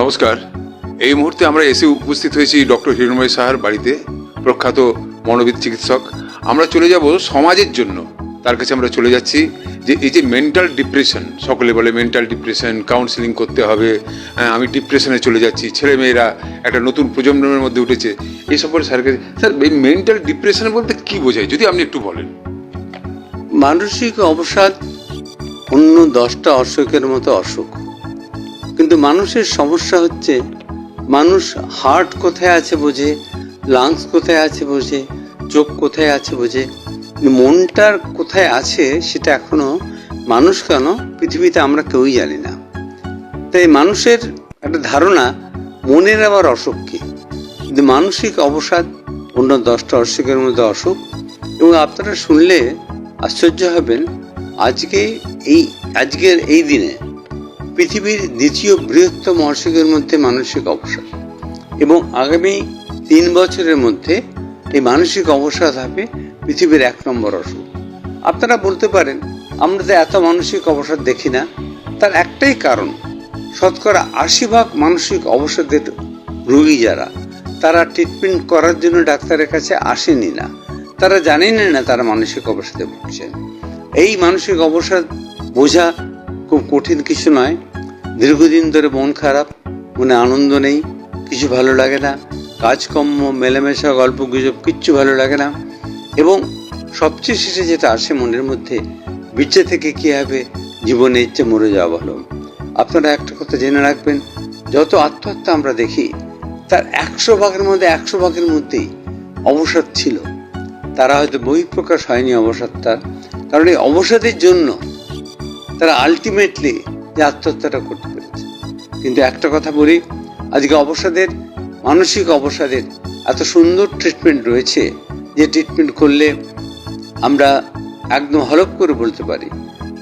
নমস্কার। এই মুহূর্তে আমরা এসে উপস্থিত হয়েছি ডক্টর হিরণময় সাহার বাড়িতে, প্রখ্যাত মনোবিদ চিকিৎসক। আমরা চলে যাব সমাজের জন্য। তার কাছে আমরা চলে যাচ্ছি যে এই যে মেন্টাল ডিপ্রেশন সকলে বলে মেন্টাল ডিপ্রেশন কাউন্সিলিং করতে হবে আমি ডিপ্রেশনে চলে যাচ্ছি ছেলে মেয়েরা একটা নতুন প্রজন্মের মধ্যে উঠেছে, এই সম্পর্কে স্যার কাছে স্যার, এই মেন্টাল ডিপ্রেশন বলতে কি বোঝায়, যদি আপনি একটু বলেন। মানসিক অবসাদ অন্য দশটা অসুখের মতো অসুখ। কিন্তু মানুষের সমস্যা হচ্ছে, মানুষ হার্ট কোথায় আছে বোঝে লাংস কোথায় আছে বোঝে, চোখ কোথায় আছে বোঝে মনটার কোথায় আছে সেটা এখনও মানুষ কেন, পৃথিবীতে আমরা কেউই জানি না। তাই মানুষের একটা ধারণা, মনের আবার অসুখ কি? কিন্তু মানসিক অবসাদ অন্য দশটা অসুখের মধ্যে অসুখ। এবং আপনারা শুনলে আশ্চর্য হবেন, আজকে এই, আজকের এই দিনে পৃথিবীর দ্বিতীয় বৃহত্তম অসুখের মধ্যে মানসিক অবসাদ এবং আগামী তিন বছরের মধ্যে এই মানসিক অবসাদ হবে পৃথিবীর এক নম্বর অসুখ আপনারা বলতে পারেন, আমরা তো এত মানসিক অবসাদ দেখি না, তার একটাই কারণ, শতকরা আশি ভাগ মানসিক অবসাদের রোগী যারা, তারা ট্রিটমেন্ট করার জন্য ডাক্তারের কাছে আসেনি না, তারা জানেনই না তারা মানসিক অবসাদে ভুগছেন। এই মানসিক অবসাদ বোঝা খুব কঠিন কিছু নয়। দীর্ঘদিন ধরে মন খারাপ, মনে আনন্দ নেই, কিছু ভালো লাগে না। কাজকর্ম, মেলামেশা গল্প গুজব কিচ্ছু ভালো লাগে না। এবং সবচেয়ে শেষে যেটা আসে মনের মধ্যে বিচ্ছে থেকে কি হবে? জীবনে ইচ্ছে মরে যাওয়া ভালো। আপনারা একটা কথা জেনে রাখবেন, যত আত্মহত্যা আমরা দেখি, তার একশো ভাগের মধ্যে একশো ভাগের মধ্যেই অবসাদ ছিল। তারা হয়তো বহিঃপ্রকাশ হয়নি অবসাদটার, কারণ এই অবসাদের জন্য তারা আলটিমেটলি যে আত্মহত্যাটা করতে পেরেছে। কিন্তু একটা কথা বলি, আজকে অবসাদের, মানসিক অবসাদের এত সুন্দর ট্রিটমেন্ট রয়েছে যে ট্রিটমেন্ট করলে আমরা একদম হলপ করে বলতে পারি।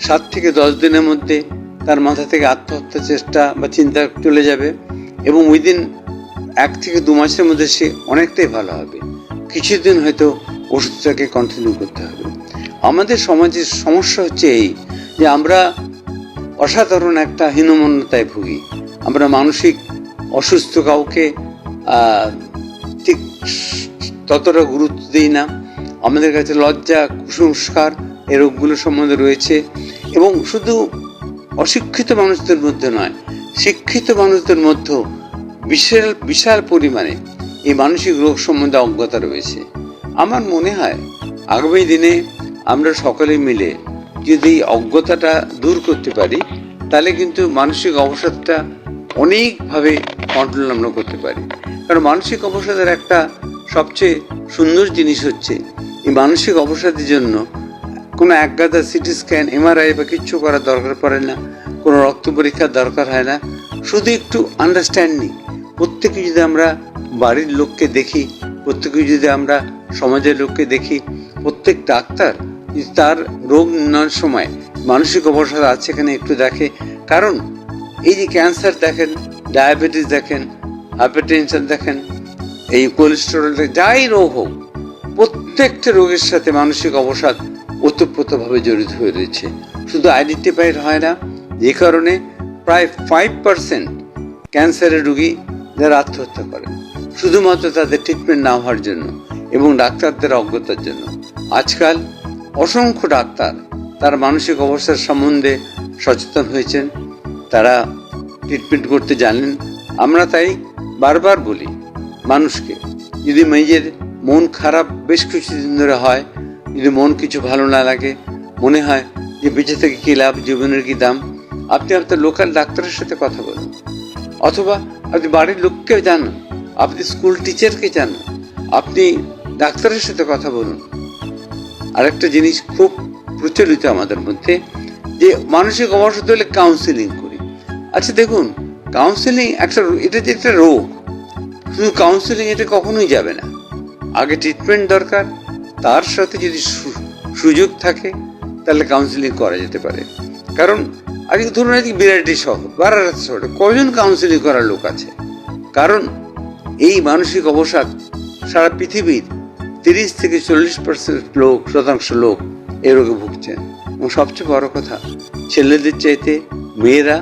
সাত থেকে দশ দিনের মধ্যে তার মাথা থেকে আত্মহত্যা চেষ্টা বা চিন্তা চলে যাবে এবং উইদিন এক থেকে দু মাসের মধ্যে সে অনেকটাই ভালো হবে। কিছুদিন হয়তো ওষুধটাকে কন্টিনিউ করতে হবে। আমাদের সমাজের সমস্যা হচ্ছে এই যে আমরা অসাধারণ একটা হীনমন্যতায় ভুগি। আমরা মানসিক অসুস্থ কাউকে ঠিক ততটা গুরুত্ব দিই না। আমাদের কাছে লজ্জা, কুসংস্কার এই রোগগুলো সম্বন্ধে রয়েছে এবং শুধু অশিক্ষিত মানুষদের মধ্যে নয়, শিক্ষিত মানুষদের মধ্যেও বিশাল বিশাল পরিমাণে এই মানসিক রোগ সম্বন্ধে অজ্ঞতা রয়েছে। আমার মনে হয়, আগামী দিনে আমরা সকলে মিলে যদি অজ্ঞতাটা দূর করতে পারি, তাহলে কিন্তু মানসিক অবসাদটা অনেকভাবে কন্ট্রোল আমরা করতে পারি। কারণ মানসিক অবসাদের একটা সবচেয়ে সুন্দর জিনিস হচ্ছে, এই মানসিক অবসাদের জন্য কোনো একগাদা সিটি স্ক্যান, এমআরআই বা কিচ্ছু করার দরকার পড়ে না, কোনো রক্ত পরীক্ষার দরকার হয় না। শুধু একটু আন্ডারস্ট্যান্ডিং প্রত্যেকে যদি আমরা বাড়ির লোককে দেখি, প্রত্যেকে যদি আমরা সমাজের লোককে দেখি, প্রত্যেক ডাক্তার তার রোগ নির্ণয়ের সময় মানসিক অবসাদ আছে এখানে একটু দেখে। কারণ এই যে ক্যান্সার দেখেন, ডায়াবেটিস দেখেন, হাইপারটেনশন দেখেন, এই কোলেস্টেরল যাই রোগ হোক, প্রত্যেকটা রোগের সাথে মানসিক অবসাদ ওতপ্রোতভাবে জড়িত হয়ে রয়েছে। শুধু আইডেন্টিফাইড হয় না, যে কারণে প্রায় ফাইভ পার্সেন্ট ক্যান্সারের রোগী যারা আত্মহত্যা করে। শুধুমাত্র তাদের ট্রিটমেন্ট না হওয়ার জন্য এবং ডাক্তারদের অজ্ঞতার জন্য। আজকাল অসংখ্য ডাক্তার তার মানসিক অবস্থার সম্বন্ধে সচেতন হয়েছেন। তারা ট্রিটমেন্ট করতে জানেন। আমরা তাই বারবার বলি, মানুষকে, যদি নিজের মন খারাপ বেশ কিছুদিন ধরে হয়, যদি মন কিছু ভালো না লাগে, মনে হয় যে বেঁচে থেকে কী লাভ, জীবনের কী দাম, আপনি আপনার লোকাল ডাক্তারের সাথে কথা বলুন। অথবা আপনি বাড়ির লোককে জানান, আপনি স্কুল টিচারকে জানান, আপনি ডাক্তারের সাথে কথা বলুন। আরেকটা জিনিস খুব প্রচলিত আমাদের মধ্যে, যে মানসিক অবসাদ হলে কাউন্সিলিং করি। আচ্ছা দেখুন কাউন্সিলিং একটা এটা যে একটা রোগ, শুধু কাউন্সিলিং এটা কখনোই যাবে না। আগে ট্রিটমেন্ট দরকার, তার সাথে যদি সুযোগ থাকে, তাহলে কাউন্সিলিং করা যেতে পারে। কারণ আজকে ধরুন আজকে বিরাটি শহর বারাসাত শহরে কজন কাউন্সিলিং করার লোক আছে? কারণ, এই মানসিক অবসাদ সারা পৃথিবীর তিরিশ থেকে চল্লিশ পার্সেন্ট লোক, শতাংশ লোক এই রোগে ভুগছেন এবং সবচেয়ে বড় কথা, ছেলেদের চাইতে মেয়েরা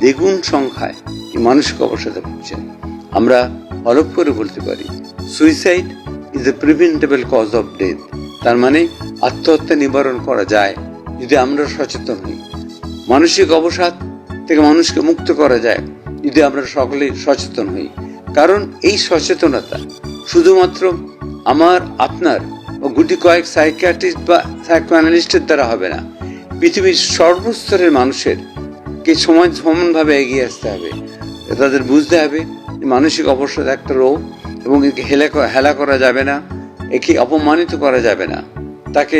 দ্বিগুণ সংখ্যায় এই মানসিক অবসাদে ভুগছেন আমরা অলপ করে বলতে পারি suicide is a preventable cause of death তার মানে আত্মহত্যা নিবারণ করা যায়, যদি আমরা সচেতন হই। মানসিক অবসাদ থেকে মানুষকে মুক্ত করা যায়, যদি আমরা সকলে সচেতন হই। কারণ এই সচেতনতা শুধুমাত্র আমার, আপনার ও গুটি কয়েক সাইকিয়াট্রিস্ট বা সাইকোঅ্যানালিস্টের দ্বারা হবে না। পৃথিবীর সর্বস্তরের মানুষের কে সমান সমানভাবে এগিয়ে আসতে হবে। তাদের বুঝতে হবে মানসিক অবসাদ একটা রোগ এবং একে হেলা হেলা করা যাবে না, একে অপমানিত করা যাবে না। তাকে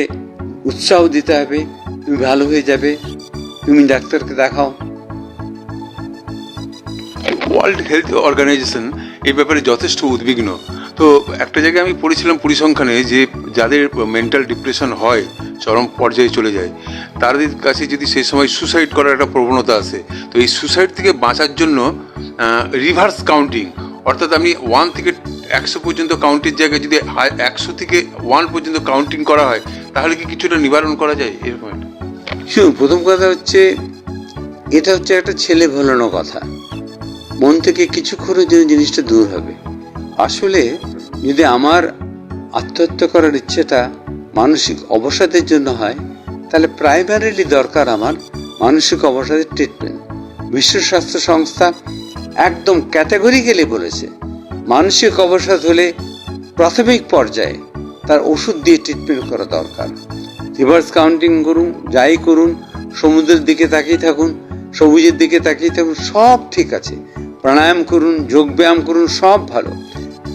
উৎসাহ দিতে হবে, তুমি ভালো হয়ে যাবে, তুমি ডাক্তারকে দেখাও। ওয়ার্ল্ড হেলথ অর্গানাইজেশন এই ব্যাপারে যথেষ্ট উদ্বিগ্ন। তো একটা জায়গায় আমি পড়েছিলাম পরিসংখ্যানে যে যাদের মেন্টাল ডিপ্রেশন হয়, চরম পর্যায়ে চলে যায়, তাদের কাছে যদি সেই সময় সুসাইড করার একটা প্রবণতা আছে তো এই সুসাইড থেকে বাঁচার জন্য রিভার্স কাউন্টিং অর্থাৎ আমি ওয়ান থেকে একশো পর্যন্ত কাউন্টের জায়গায় যদি একশো থেকে ওয়ান পর্যন্ত কাউন্টিং করা হয়, তাহলে কি কিছুটা নিবারণ করা যায়? এরকম একটা শুনুন, প্রথম কথা হচ্ছে, এটা হচ্ছে একটা ছেলে ভোলানো কথা। মন থেকে কিছুক্ষণের জন্য জিনিসটা দূর হবে। আসলে যদি আমার আত্মহত্যা করার ইচ্ছেটা মানসিক অবসাদের জন্য হয়, তাহলে প্রাইমারিলি দরকার আমার মানসিক অবসাদের ট্রিটমেন্ট বিশ্ব স্বাস্থ্য সংস্থা একদম ক্যাটাগরিক্যালি বলেছে, মানসিক অবসাদ হলে প্রাথমিক পর্যায়ে তার ওষুধ দিয়ে ট্রিটমেন্ট করা দরকার। রিভার্স কাউন্টিং করুন, যাই করুন, সমুদ্রের দিকে তাকিয়ে থাকুন, সবুজের দিকে তাকিয়ে থাকুন, সব ঠিক আছে। প্রাণায়াম করুন, যোগব্যায়াম করুন, সব ভালো।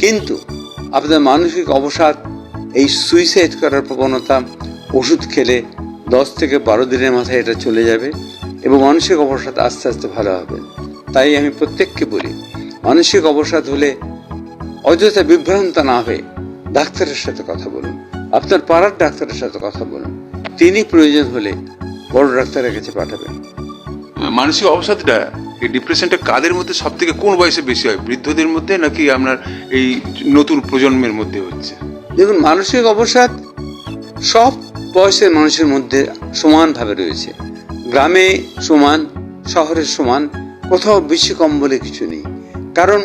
কিন্তু আপনার মানসিক অবসাদ, এই সুইসাইড করার প্রবণতা, ওষুধ খেলে দশ থেকে বারো দিনের মাথায় এটা চলে যাবে এবং মানসিক অবসাদ আস্তে আস্তে ভালো হবে। তাই আমি প্রত্যেককে বলি, মানসিক অবসাদ হলে অযথা বিভ্রান্ত না হয়ে ডাক্তারের সাথে কথা বলুন, আপনার পাড়ার ডাক্তারের সাথে কথা বলুন। তিনি প্রয়োজন হলে বড় ডাক্তারের কাছে পাঠাবেন। মানসিক অবসাদটা এই ডিপ্রেশনটা কাদের মধ্যে সব থেকে কোন বয়সে বেশি হয়? বৃদ্ধদের মধ্যে নাকি আপনার এই নতুন প্রজন্মের মধ্যে হচ্ছে? দেখুন, মানসিক অবসাদ সব বয়সের মানুষের মধ্যে সমানভাবে রয়েছে। গ্রামে সমান শহরের সমান, কোথাও বেশি কম বলে কিছু নেই। কারণ,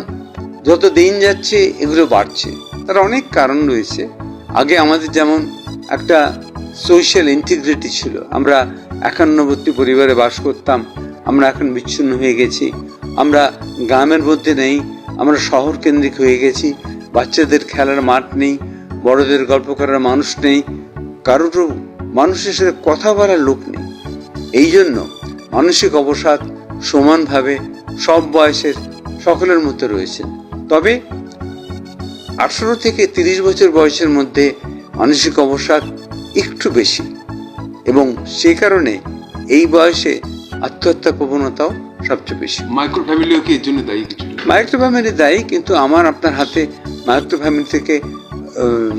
যত দিন যাচ্ছে, এগুলো বাড়ছে। তার অনেক কারণ রয়েছে। আগে আমাদের যেমন একটা সোশ্যাল ইন্টিগ্রিটি ছিল, আমরা একান্নবর্তী পরিবারে বাস করতাম আমরা এখন বিচ্ছিন্ন হয়ে গেছি। আমরা গ্রামের মধ্যে নেই, আমরা শহর কেন্দ্রিক হয়ে গেছি। বাচ্চাদের খেলার মাঠ নেই, বড়দের গল্প করার মানুষ নেই, কারোর মানুষের সাথে কথা বলার লোক নেই। এই জন্য মানসিক অবসাদ সমানভাবে সব বয়সের সকলের মধ্যে রয়েছে। তবে আঠারো থেকে তিরিশ বছর বয়সের মধ্যে মানসিক অবসাদ একটু বেশি। এবং সেই কারণে এই বয়সে আত্মহত্যা প্রবণতাও সবচেয়ে বেশি। মাইক্রো ফ্যামিলিও কি এর জন্য দায়ী কিছু? মাইক্রো ফ্যামিলি দায়ী কিন্তু আমার আপনার হাতে মাইক্রো ফ্যামিলি থেকে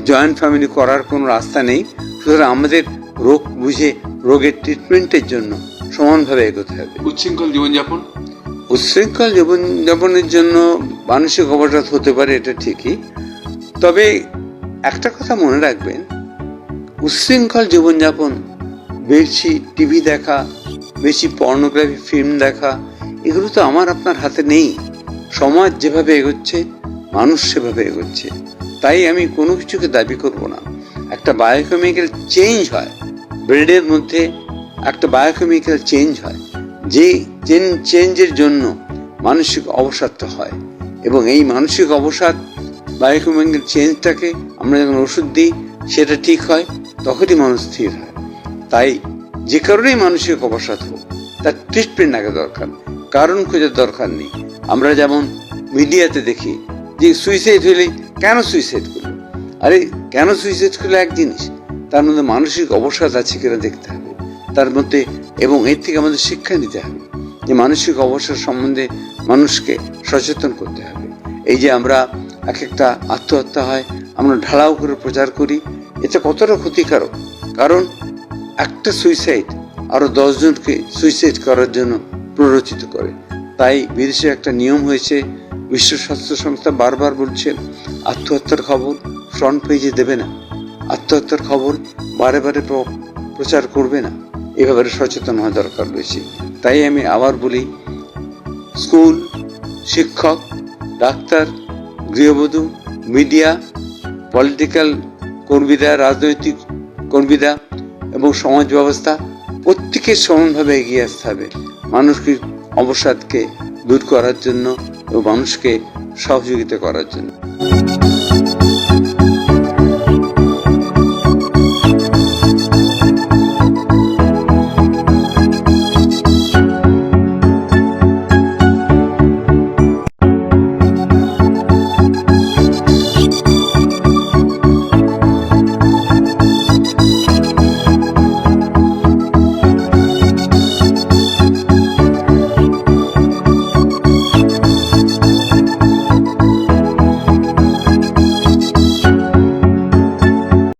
জয়েন্ট ফ্যামিলি করার কোনো রাস্তা নেই। সুতরাং আমাদের রোগ বুঝে রোগের ট্রিটমেন্টের জন্য সমানভাবে এগোতে হবে। উচ্ছৃঙ্খল জীবনযাপন? উচ্ছৃঙ্খল জীবনযাপনের জন্য মানসিক অবসাদ হতে পারে এটা ঠিকই। তবে একটা কথা মনে রাখবেন উচ্ছৃঙ্খল জীবনযাপন বেশি টিভি দেখা বেশি পর্নোগ্রাফি ফিল্ম দেখা, এগুলো তো আমার আপনার হাতে নেই। সমাজ যেভাবে এগোচ্ছে, মানুষ সেভাবে এগোচ্ছে। তাই আমি কোনো কিছুকে দাবি করব না। একটা বায়োকেমিক্যাল চেঞ্জ হয়। ব্রেডের মধ্যে একটা বায়োকেমিক্যাল চেঞ্জ হয়। যে চেঞ্জের জন্য মানসিক অবসাদটা হয়। এবং এই মানসিক অবসাদ বায়োকেমিক্যাল চেঞ্জটাকে আমরা যখন ওষুধ দিই, সেটা ঠিক হয়, তখনই মানুষ স্থির হয়। তাই যে কারণেই মানসিক অবসাদ হোক, তার ট্রিটমেন্ট আগে দরকার কারণ খোঁজার দরকার নেই। আমরা যেমন মিডিয়াতে দেখি যে সুইসাইড হলে কেন সুইসাইড করল আরে, কেন সুইসাইড করল এক জিনিস? তার মধ্যে মানসিক অবসাদ আছে কিনা দেখতে হবে। তার মধ্যে এবং এর থেকে আমাদের শিক্ষা নিতে হবে যে মানসিক অবসাদ সম্বন্ধে মানুষকে সচেতন করতে হবে। এই যে আমরা এক একটা আত্মহত্যা হয়, আমরা ঢালাও করে প্রচার করি এটা কতটা ক্ষতিকারক? কারণ একটা সুইসাইড আরও দশজনকে সুইসাইড করার জন্য প্ররোচিত করে। তাই বিদেশে একটা নিয়ম হয়েছে, বিশ্ব স্বাস্থ্য সংস্থা বারবার বলছে, আত্মহত্যার খবর ফ্রন্ট পেজে দেবে না। আত্মহত্যার খবর বারে বারে প্রচার করবে না। এ ব্যাপারে সচেতন হওয়া দরকার রয়েছে। তাই আমি আবার বলি, স্কুল, শিক্ষক, ডাক্তার, গৃহবধূ, মিডিয়া পলিটিক্যাল কর্মীরা, রাজনৈতিক কর্মীরা এবং সমাজ ব্যবস্থা প্রত্যেকের সমানভাবে এগিয়ে আসতে হবে। মানুষকে অবসাদকে দূর করার জন্য ও মানুষকে সহযোগিতা করার জন্য।